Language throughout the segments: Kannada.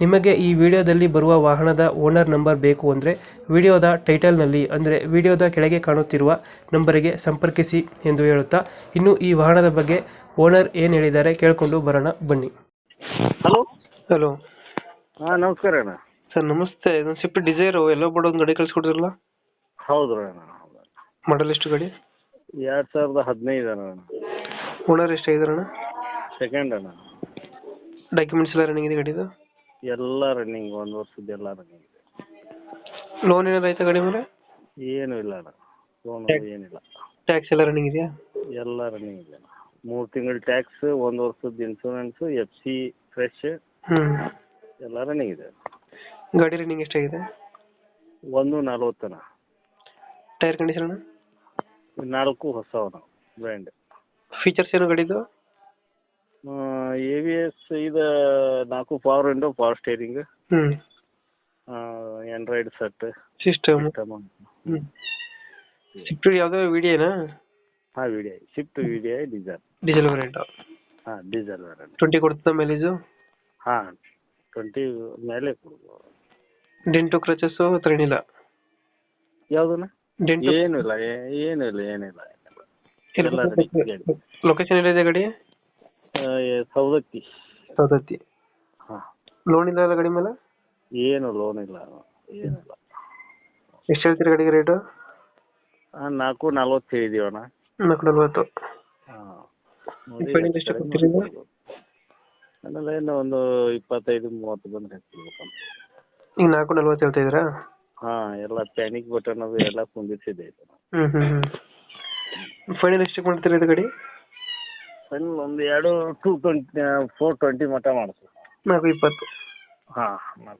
ನಿಮಗೆ ಈ ವಿಡಿಯೋದಲ್ಲಿ ಬರುವ ವಾಹನದ ಓನರ್ ನಂಬರ್ ಬೇಕು ಅಂದರೆ ವಿಡಿಯೋದ ಟೈಟಲ್ನಲ್ಲಿ ಅಂದರೆ ವಿಡಿಯೋದ ಕೆಳಗೆ ಕಾಣುತ್ತಿರುವ ನಂಬರಿಗೆ ಸಂಪರ್ಕಿಸಿ ಎಂದು ಹೇಳುತ್ತಾ ಇನ್ನು ಈ ವಾಹನದ ಬಗ್ಗೆ ಓನರ್ ಏನು ಹೇಳಿದ್ದಾರೆ ಕೇಳಿಕೊಂಡು ಬರೋಣ ಬನ್ನಿ. ಹಲೋ? ಹಲೋ. ಹಾಂ ನಮಸ್ಕಾರ ಅಣ್ಣ. ಸರ್ ನಮಸ್ತೆ. ಇದೊಂದು ಸ್ವಿಫ್ಟ್ ಡಿಸೈರು ಎಲ್ಲೋ ಬಡೋದು ಗಾಡಿ ಕಳಿಸ್ಕೊಡಿದ್ರಲ್ಲ ಹೌದು ಅಣ್ಣ ಹೌದು. ಮಾಡಲ್ ಎಷ್ಟು ಗಾಡಿ? ಎರಡು ಸಾವಿರದ ಹದಿನೈದು ಅಣ್ಣ. ಓನರ್ ಐದರಣ್ಣ ಸೆಕೆಂಡ್ ಅಣ್ಣ. ಡಾಕ್ಯುಮೆಂಟ್ಸ್ ಎಲ್ಲ ರನ್ನಿಂಗ್ ಇದೆ ಗಾಡಿದು? ಎಲ್ಲ ರನ್ನಿಂಗ್ ಒಂದು ವರ್ಷದ ಎಲ್ಲ ರನ್ನಿಂಗ್ ಇದೆ. ಲೋನ್ ಏನಾರು ಆಯ್ತಾ ಗಾಡಿ ಮೇಲೆ? ಏನೂ ಇಲ್ಲ ಅಣ್ಣ. ಲೋನ್ ಏನಿಲ್ಲ ಟ್ಯಾಕ್ಸ್ ಎಲ್ಲ ರನ್ನಿಂಗ್ ಇದೆಯಾ? ಎಲ್ಲ ರನ್ನಿಂಗ್ ಇದೆ ಅಣ್ಣ. ಮೂರು ತಿಂಗಳ ಟ್ಯಾಕ್ಸ್ ಒಂದು ವರ್ಷದ ಇನ್ಶೂರೆನ್ಸ್ ಎಫ್ ಸಿ ಫ್ರೆಶ್ ಹ್ಞೂ ಎಲ್ಲ ರನ್ನಿಂಗ್ ಇದೆ ಗಾಡಿ ರನ್ನಿಂಗ್ ಎಷ್ಟಾಗಿದೆ? ಒಂದು ನಲ್ವತ್ತನ ಟೈರ್ ಕಂಡೀಷನ್ ನಾಲ್ಕು ಹೊಸವನ ಬ್ರ್ಯಾಂಡ್ ಫೀಚರ್ಸ್ ಏನು ಗಾಡಿದು? ಎ ವಿ ಎಸ್ ಇದು ನಾಲ್ಕು ಪವರ್ ವಿಂಡೋ ಪವರ್ ಸ್ಟೇರಿಂಗ್ ಹ್ಞೂ ಆಂಡ್ರಾಯ್ಡ್ ಸೆಟ್ ಸಿಸ್ಟಮ್ ಹ್ಞೂ ಸ್ವಿಫ್ಟ್ ಯಾವುದೋ ವಿಡಿಯೋನಾ ಹಾಂ video shift video diesel diesel variant ಹಾಂ ಡೀಸೆಲ್ ವೇರಿಯಂಟ್ ಟ್ವೆಂಟಿ ಕೊಡ್ತದ ಮೈಲೇಜು ಹಾಂ ಟ್ವೆಂಟಿ ಮೇಲೆ ಕೊಡ್ಬೋದು. ಡೆಂಟು ಕ್ರಚಸ್ಸು ಹತ್ರ ಏನಿಲ್ಲ? ಯಾವುದನ್ನ ಏನಿಲ್ಲ ಏನಿಲ್ಲ ಏನಿಲ್ಲ. ready ಲೊಕೇಶನ್ ಎಲ್ಲಿದೆ ಗಾಡಿ? ಆ, ಏ- ಸವದತ್ತಿ. ಸೌದತ್ತಿ ಹಾಂ. ಲೋನ್ ಇಲ್ಲ ಅಲ್ಲ ಗಾಡಿ ಮೇಲೆ? ಏನು ಲೋನ್ ಇಲ್ಲ ಏನಿಲ್ಲ ಎಷ್ಟು ಹೇಳ್ತೀರಿ ಗಾಡಿಗೆ ರೇಟು ಹಾಂ ನಾಲ್ಕು ನಲ್ವತ್ತು ಹೇಳಿದೀವಣ್ಣ ನಾಲ್ಕು ನಲ್ವತ್ತು. ಹಾಂ. Final ಎಷ್ಟು ಕೊಡ್ತೀರಿ ನೀವು? ಆಮೇಲೆ ಏನು ಒಂದು ಇಪ್ಪತ್ತೈದು ಮೂವತ್ತು ಬಂದ್ರೆ ಈಗ ನಾಲ್ಕು ನಲ್ವತ್ತು ಹೇಳ್ತಾ ಇದ್ದೀರಾ? ಹಾಂ ಎಲ್ಲ ಪ್ಯಾನಿಕ್ ಬಟನ್ ಅದು ಎಲ್ಲ ಕುಂದಿರ್ಸಿದೆ ಹ್ಮ್ ಹ್ಮ್ ಹ್ಞೂ ಹ್ಞೂ ಫೈನಲ್ ಎಷ್ಟಕ್ಕೆ ಮಾಡ್ತೀರಾ ಇದು ಗಾಡಿ? ಫೈನಲ್ ಒಂದು ಎರಡು ಟೂ ಟ್ವೆಂಟಿ ಫೋರ್ ಟ್ವೆಂಟಿ ಮಟ್ಟ ಮಾಡಿಸು. ನಾಲ್ಕು ಇಪ್ಪತ್ತು. ಹಾಂ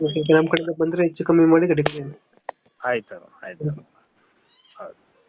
ಓಕೆ ನಮ್ಮ ಕಡೆಯಿಂದ ಬಂದರೆ ಹೆಚ್ಚು ಕಮ್ಮಿ ಮಾಡಿ ಗಾಡಿ ಕೊಡಿ ಆಯ್ತು ಆಯ್ತು ಹೌದು.